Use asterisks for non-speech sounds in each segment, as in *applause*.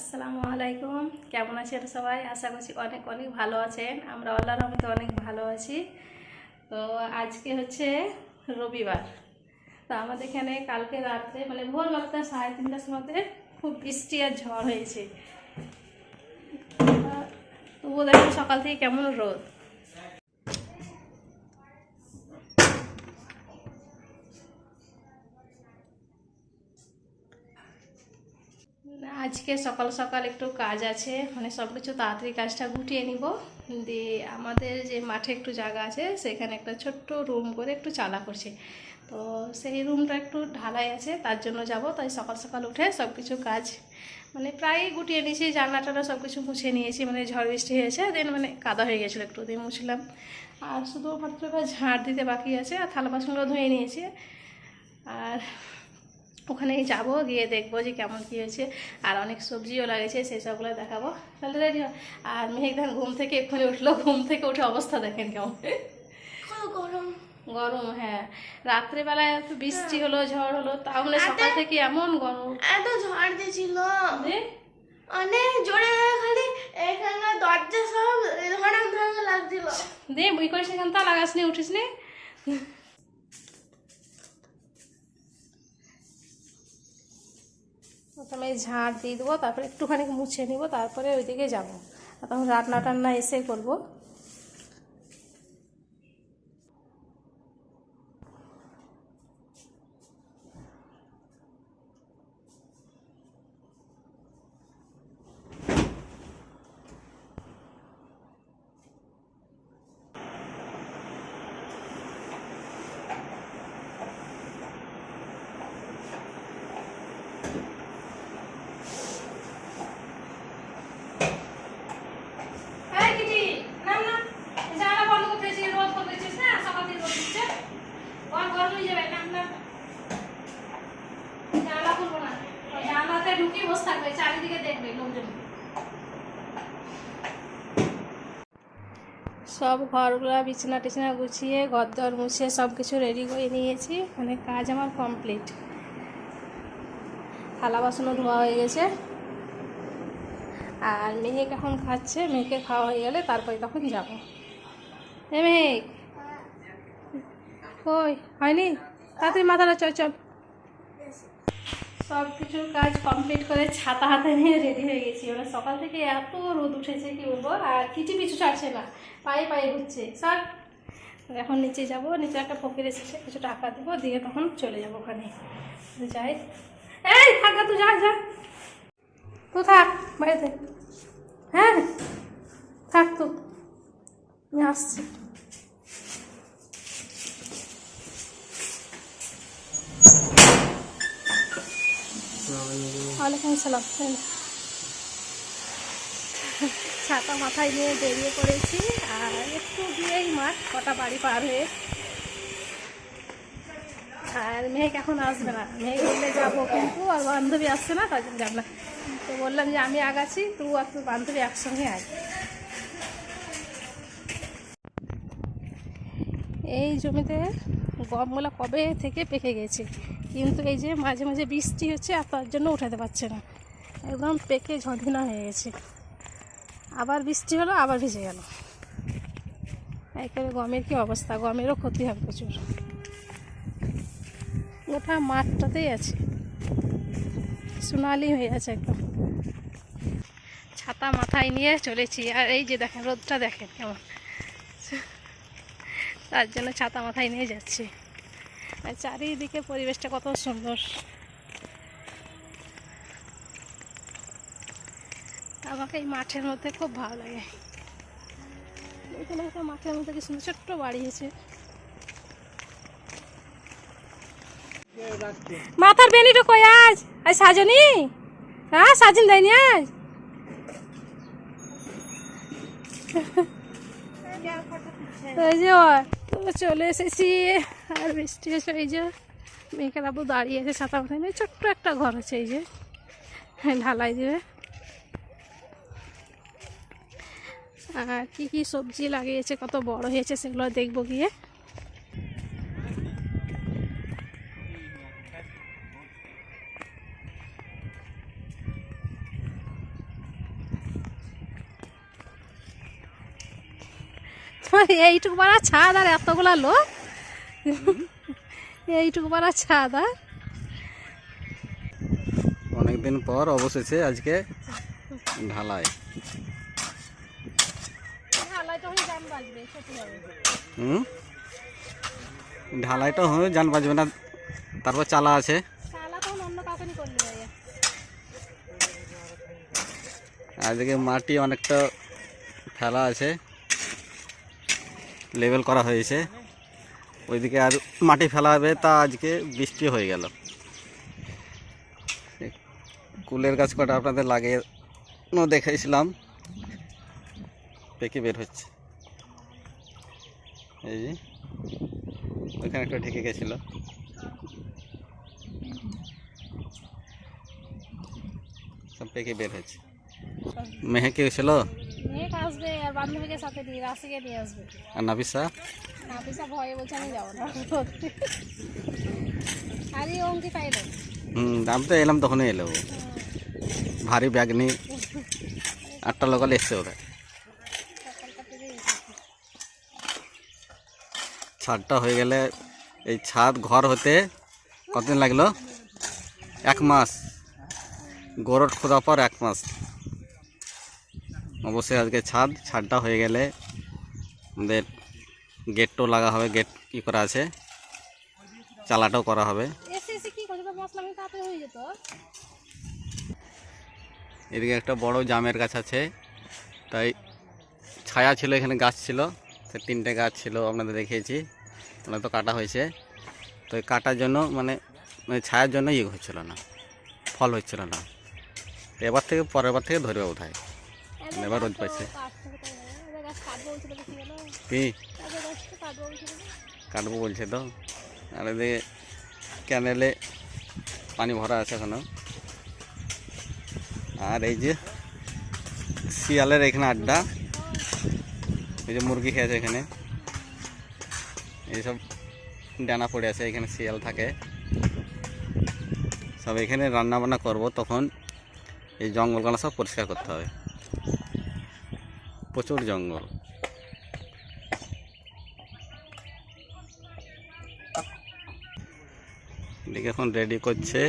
আসসালামু আলাইকুম। কেমন আছেন সবাই? আশা করছি অনেক অনেক ভালো আছেন। আমরা আল্লাহর রহমতে অনেক ভালো আছি। তো আজকে হচ্ছে রবিবার। তো আমাদের এখানে কালকে রাত্রে মানে ভোর ভোরবেলাতে সাড়ে তিনটার সময়তে খুব বৃষ্টি আর ঝড় হয়েছে। তবুও দেখুন সকাল থেকে কেমন রোদ। আজকে সকাল সকাল একটু কাজ আছে মানে সব কিছু তাড়াতাড়ি কাজটা গুটিয়ে নিব। দিয়ে আমাদের যে মাঠে একটু জায়গা আছে, সেখানে একটা ছোট্ট রুম করে একটু চালা করছে। তো সেই রুমটা একটু ঢালাই আছে, তার জন্য যাব। তাই সকাল সকাল উঠে সব কিছু কাজ মানে প্রায় গুটিয়ে নিয়েছি জানলা টানা সব কিছু মুছে নিয়েছি মানে ঝড় বৃষ্টি হয়েছে দেন মানে কাদা হয়ে গেছিল একটু দিয়ে মুছলাম। আর শুধুমাত্র ঝাড় দিতে বাকি আছে, আর থালা বাসনগুলো ধুয়ে নিয়েছি। আর ওখানেই যাব গিয়ে দেখব যে কেমন কী হয়েছে। আর অনেক সবজিও লাগেছে সেই সবগুলো দেখাবো। তাহলে রেডি আর মেঘধান ঘুম থেকে এক্ষুনি উঠল। ঘুম থেকে উঠে অবস্থা দেখেন কেমন। গরম। গরম হ্যাঁ। রাত্রেবেলায় এত বৃষ্টি হলো ঝড় হলো তাও মানে সকাল থেকে এমন গরম। এত ঝড় দিয়েছিল অনেক জোরে খালি এখানে দরজা সব ধরাম ধরাম লাগছিল। দে বই করে সেখান তা লাগাসনি উঠিসনি প্রথমে ঝাড় দিয়ে দেবো, তারপরে একটুখানি মুছে নিব, তারপরে ওইদিকে যাব। তখন রান্না টান্না এসে করব এই কিটি, নাম না। জানালা বন্ধ করতে হয়েছে, রোদ করতে হয়েছিস না? সকাল থেকে রোদ দিচ্ছে। ঘর গরম হয়ে যাবে, নাম না। জানালা খুলবো না। ওই জানালাতে ঢুকিয়ে বসে থাকবে, চারিদিকে দেখবে লোকজন। সব ঘরগুলো বিছানা টিছানা গুছিয়ে ঘর দর মুছে সব কিছু রেডি করে নিয়েছি। মানে কাজ আমার কমপ্লিট থালা বাসনও ধোয়া হয়ে গেছে। আর মেহেক এখন খাচ্ছে। মেয়েকে খাওয়া হয়ে গেলে তারপরে তখন যাব। এ মেহেক! কই? হয়নি? তাড়াতাড়ি মাথাটা চল চল সব কিছুর কাজ কমপ্লিট করে ছাতা হাতে নিয়ে রেডি হয়ে গেছি। ওরা সকাল থেকে এত রোদ উঠেছে, কি বলব? আর কিছু পিছু ছাড়ছে না, পায়ে পায়ে ঘুরছে। স্যার, এখন নিচে যাব, নিচে একটা ফকির এসেছে, কিছু টাকা দেবো, দিয়ে তখন চলে যাব ওখানে। যাই। এই, থাকা তুই যা যা। তুই থাক, বাড়িতে। হ্যাঁ থাক তো আমি আসছি। ওয়ালাইকুম আসসালাম। ছাতা মাথায় নিয়ে বেরিয়ে পড়েছি আর একটু গিয়েই মাঠ, কটা বাড়ি পার হয়ে। আর মেঘ এখন আসবে না। মেঘ বললে যাব কিন্তু আর বান্ধবী আসছে না, তার জন্য যাব না। তো বললাম যে আমি আগাছি তুই আর তোর বান্ধবী একসঙ্গে আয়। এই জমিতে গমগুলো কবে থেকে পেকে গেছে? কিন্তু এই যে মাঝে মাঝে বৃষ্টি হচ্ছে আর তার জন্য উঠাতে পারছে না। একদম পেকে ঝড়িনা হয়ে গেছে। আবার বৃষ্টি হলো, আবার ভিজে গেল। একেবারে গমের কি অবস্থা? গমেরও ক্ষতি হবে প্রচুর। গোটা মাঠটাতেই আছে। সোনালি হয়ে আছে একদম। ছাতা মাথায় নিয়ে চলেছি। আর এই যে দেখেন, রোদটা দেখেন কেমন। তার জন্য ছাতা মাথায় নিয়ে যাচ্ছি। চারিদিকে পরিবেশটা কত সুন্দর। আমাকে এই মাঠের মধ্যে খুব ভালো লাগে। এখানে একটা মাঠের মধ্যে কি সুন্দর ছোট্ট বাড়ি আছে। মাথার বেনিটা কই আজ? আজ সাজনি? হ্যাঁ সাজিন দেয়নি আজ? ওই যে তো চলে এসেছি। আর বৃষ্টি এসে এই যে মেয়েকে দাবু দাঁড়িয়ে আছে ছাতা মাথায়। নিয়ে ছোট্ট একটা ঘর আছে এই যে। হ্যাঁ, ঢালাই দেবে। আর কি কি সবজি লাগিয়েছে কত বড় হয়েছে সেগুলো দেখব গিয়ে। *laughs* এইটুকু পারা ছাদ আর এতগুলা লোক। এইটুকু পারা ছাদ আর। অনেকদিন পর অবশেষে আজকে ঢালাই। হুম? ঢালাইটা হবে জান বাজবে না তারপর চালা আছে। হয় আজকে মাটি অনেকটা ফেলা আছে। লেভেল করা হয়েছে। ওইদিকে আর মাটি ফেলা হবে, তা আজকে বৃষ্টি হয়ে গেল। কুলের গাছ কটা আপনাদের লাগে দেখাইছিলাম। পেকে বের হচ্ছে। এই যে ওইখানে একটা ঢেকে গেছিল। সব পেকে বের হচ্ছে মেহেকে ছিল মেঘ আসবে আর বান্ধবীকে সাথে নিয়ে রাশিকে নিয়ে আসবে। আর নাবিসা? নাফিসা ভয়ে বলছে আমি যাব না। আরে হুম আমি তো এলাম তখনই এলো। ভারী ব্যাগ নিয়ে। আটটা লোকাল এসছে ওরা ছাদটা হয়ে গেলে এই ছাদ ঘর হতে কতদিন লাগল? এক মাস। গরট খোদা পর এক মাস। অবশ্যই আজকে ছাদ ছাদটা হয়ে গেলে আমাদের গেটটাও লাগা হবে গেট ই করা আছে? চালাটাও করা হবে। কি এদিকে একটা বড় জামের গাছ আছে তাই ছায়া ছিল এখানে গাছ ছিল সে তিনটে গাছ ছিল আপনাদের দেখিয়েছি। ওগুলো তো কাটা হয়েছে। তো এই কাটার জন্য মানে মানে ছায়ার জন্য ইয়ে হচ্ছিল না ফল হচ্ছিল না। এবার থেকে পরের বার থেকে ধরবে বোধ হয় এবার রোদ পাইছে। কি। কাটবো বলছে তো। আর এদিকে ক্যানেলে পানি ভরা আছে এখনও। আর এই যে শিয়ালের এখানে আড্ডা। এই যে মুরগি খেয়েছে এখানে। এইসব ডানা পড়ে আছে, এখানে শিয়াল থাকে। সব এখানে রান্না বান্না করব, তখন এই জঙ্গলগুলো সব পরিষ্কার করতে হবে। প্রচুর জঙ্গল। এদিকে এখন রেডি করছে।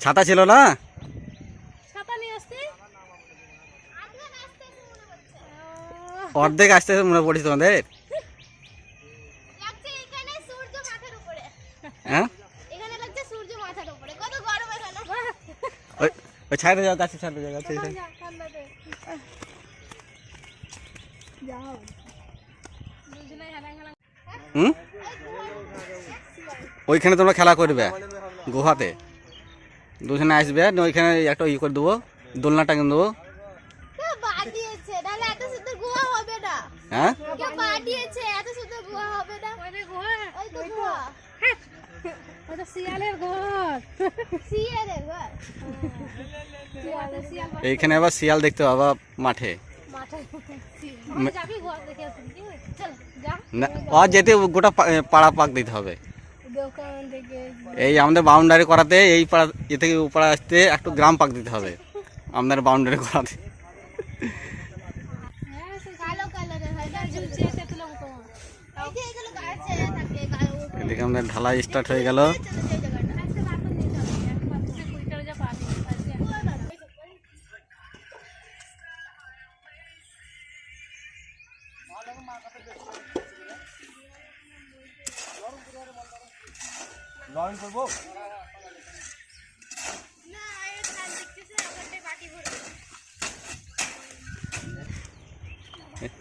ছাতা ছিল না? অর্ধেক আসতে মনে পড়েছে তোমাদের লাগছে এখানে সূর্য মাথার উপরে হ্যাঁ এখানে লাগছে সূর্য মাথার উপরে কত গরম এখানে ওই ছাড়তে যাও গাছে ছাড়তে যাও গাছে হুম? ওইখানে তোমরা খেলা করবে গুহাতে। দুজনে আসবে ওইখানে একটা ই করে দেবো দোলনা টাঙিয়ে দেবো। কেউ বাদ দিয়েছে নাহলে এত সুন্দর গুহা হবে না। হ্যাঁ। শিয়ালের ঘর ঘর এইখানে আবার শিয়াল দেখতে পাবা মাঠে। যেতে গোটা পা- পাড়া পাক দিতে হবে। এই আমাদের বাউন্ডারি করাতে এই পাড়া এ থেকে ও পাড়া আসতে একটু গ্রাম পাক দিতে হবে। *laughs* আমাদের বাউন্ডারি করাতে হ্যাঁ সে কালো কালারের হয় না ঝুলছে এসে তুলে মতো এই যে এগুলো গাছে থাকে কালো এদিকে আমাদের ঢালাই স্টার্ট হয়ে গেল চলো সেই জায়গাটা আজকে বাথরুম নিতে হবে একটা বাথরুমে কুড়ি টাকা যা পাবি আজকে না এর ওখানে বাটি ভরে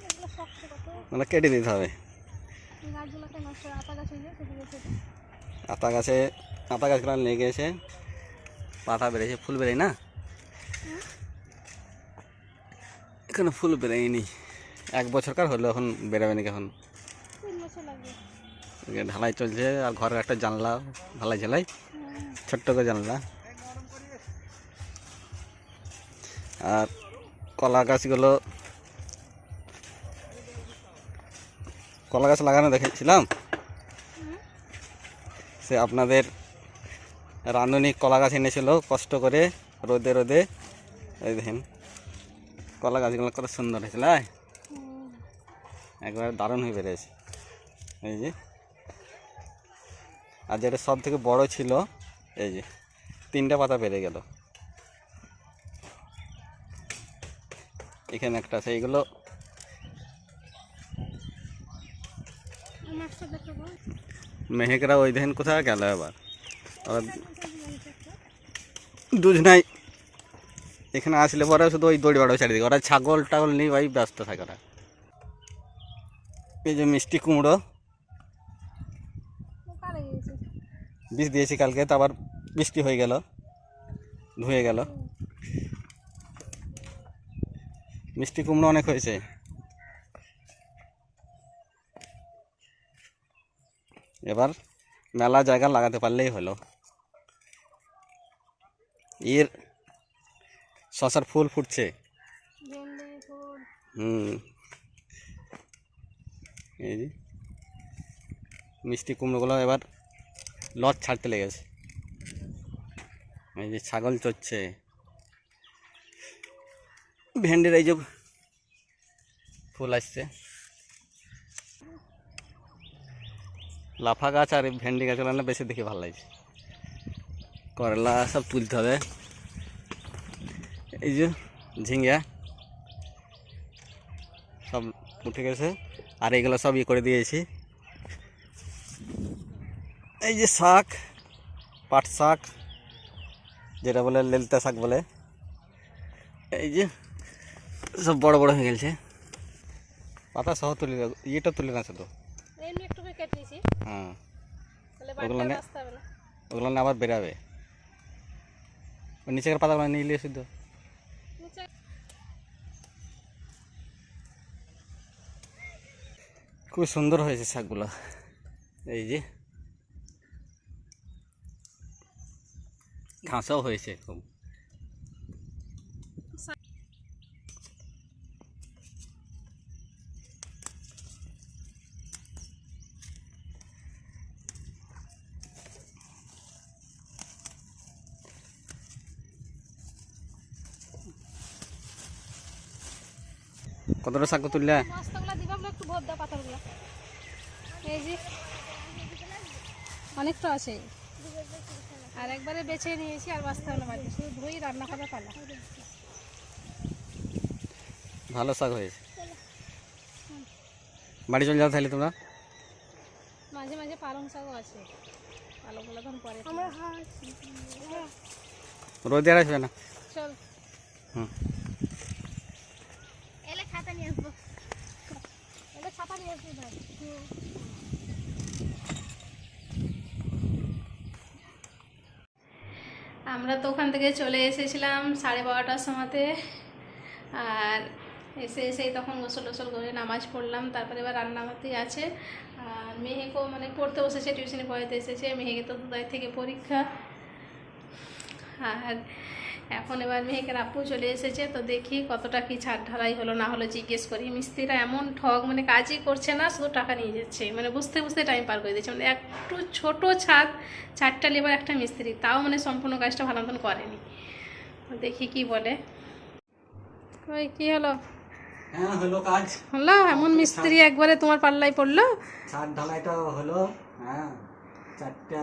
এগুলো শক্ত কত মানে কেটে দিতে হবে এই গাছগুলোকে নষ্ট করে আতা গাছ আতা গাছে আতা গাছগুলো লেগে এসে পাতা বেড়েছে ফুল বেরোয় না? এখানে ফুল বেরোয়নি এক বছরকার হলো এখন বেরোবে নাকি এখন? ঢালাই চলছে আর ঘরের একটা জানলা ঢালাই ঝালাই ছোট্ট করে জানলা। আর কলা গাছগুলো কলা গাছ লাগানো দেখেছিলাম? সে আপনাদের রাঁধুনি কলা গাছ এনেছিল, কষ্ট করে রোদে রোদে। এই দেখেন, কলা গাছগুলো কত সুন্দর হয়েছিল। একবার দারুণ হয়ে বেরিয়েছে। এই যে, আর যেটা সব থেকে বড় ছিল, এই যে, তিনটা পাতা বেড়ে গেল। এখানে একটা আছে মেহেকরা ওই দেখেন কোথায় গেল এবার। ওরা দুজনাই এখানে আসলে পরে শুধু ওই দড়ি বাড়ো চারিদিকে। ওরা ছাগল টাগল নিয়ে ওই ব্যস্ত থাকে ওরা। এই যে মিষ্টি কুমড়ো। বীজ দিয়েছি কালকে, তো আবার বৃষ্টি হয়ে গেল, ধুয়ে গেল। মিষ্টি কুমড়ো অনেক হয়েছে। এবার মেলা জায়গা লাগাতে পারলেই হলো। এর শশার ফুল ফুটছে। হুম। এই যে মিষ্টি কুমড়োগুলো এবার লট ছাড়তে লেগেছে। এই যে ছাগল চড়ছে। ভেন্ডির এই যে ফুল আসছে। লাফা গাছ আর ভেন্ডি গাছগুলো না বেশি দেখে ভালো লাগছে। করলা সব তুলতে হবে। এই যে ঝিঙ্গা সব উঠে গেছে। আর এইগুলো সব ইয়ে করে দিয়েছি। এই যে শাক, পাট শাক, যেটা বলে লেলতা শাক বলে। এই যে সব বড় বড় হয়ে গেছে। পাতা সহ তুলে। ইয়েটা তুলে না শুধু এমনি একটু করে কেটে নিয়েছি হ্যাঁ তাহলে ওগুলো ওগুলো আবার বেরাবে। নিচের পাতাগুলো নিয়ে নিয়ে শুদ্ধ। খুব সুন্দর হয়েছে শাকগুলো। এই যে। ঘাসও হয়েছে খুব। কতটা শাক তুললে? বস্তাগুলো দিবা আমরা একটু ভর দাও পাথরগুলো। এই যে অনেকটা আছে। আর একবারে বেছে নিয়েছি আর বাঁচতে হলো বাড়ি শুধু ধুই রান্না করা পালা। ভালো শাক হয়েছে। বাড়ি চলে যাও তাহলে তোমরা? মাঝে মাঝে পালং শাকও আছে। পালংগুলো তখন পরে আমরা রোদে আর আসবে না? চল। হুম এলে খাতা নিয়ে আসব এটা ছাতা নিয়ে আসবি ভাই আমরা তো ওখান থেকে চলে এসেছিলাম সাড়ে বারোটার সময়তে। আর এসে এসেই তখন গোসল টোসল করে নামাজ পড়লাম, তারপরে এবার রান্নাবাতি আছে। আর মেহেকেও মানে পড়তে বসেছে টিউশনি পড়াতে এসেছে। মেহেকে তো দুদাই থেকে পরীক্ষা। আর এখন এবার মেহেকের আপু চলে এসেছে তো দেখি কতটা কি ছাড় ঢালাই হলো না হলো জিজ্ঞেস করি। মিস্ত্রিরা এমন ঠগ মানে কাজই করছে না শুধু টাকা নিয়ে যাচ্ছে। মানে বুঝতে বুঝতে টাইম পার করে দিচ্ছে। মানে একটু ছোট ছাদ চারটা লেবার একটা মিস্ত্রি তাও মানে সম্পূর্ণ কাজটা ভালো মতন করেনি দেখি কি বলে। ওই কি হলো? হ্যাঁ হলো কাজ। হলো? এমন মিস্ত্রি একবারে তোমার পাল্লাই পড়ল? ছাদ ঢালাইটা হলো হ্যাঁ চারটা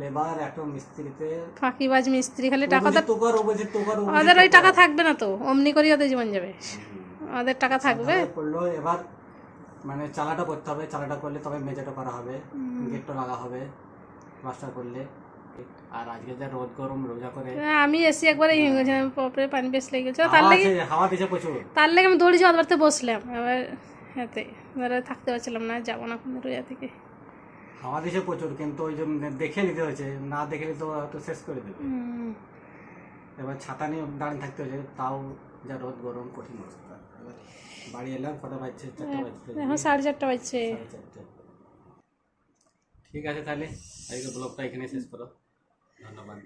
লেবার একটা মিস্ত্রিতে। ফাঁকিবাজ মিস্ত্রি খালি টাকা তোকার বলছে তোকার ওদের ওই টাকা থাকবে না তো অমনি করেই ওদের জীবন যাবে। ওদের টাকা থাকবে। ঢালাই করল এবার মানে চালাটা করতে হবে চালাটা করলে তবে মেঝেটা করা হবে গেটটা লাগা হবে প্লাস্টার করলে। আর আজকে যা রোদ গরম রোজা করে। আমি এসি একবারে ইয়ে গেছিলাম পপরে পানি বেশ লেগে গেছে তার লেগে হাওয়া দিছে প্রচুর। তার লেগে আমি দৌড়ি যাওয়ার বসলাম। এবার হাতে থাকতে পারছিলাম না যাব না কোনো রোজা থেকে। হাওয়া দিছে প্রচুর কিন্তু ওই যে দেখে নিতে হয়েছে না দেখে নিতে তো শেষ করে দেবে। হুম। এবার ছাতা নিয়ে দাঁড়িয়ে থাকতে হয়েছে তাও যা রোদ গরম কঠিন অবস্থা। এবার বাড়ি এলাম কটা বাজছে? চারটা বাজছে। এখন সাড়ে চারটা বাজছে। ঠিক আছে তাহলে আজকে ব্লগটা এখানে শেষ করো। ধন্যবাদ।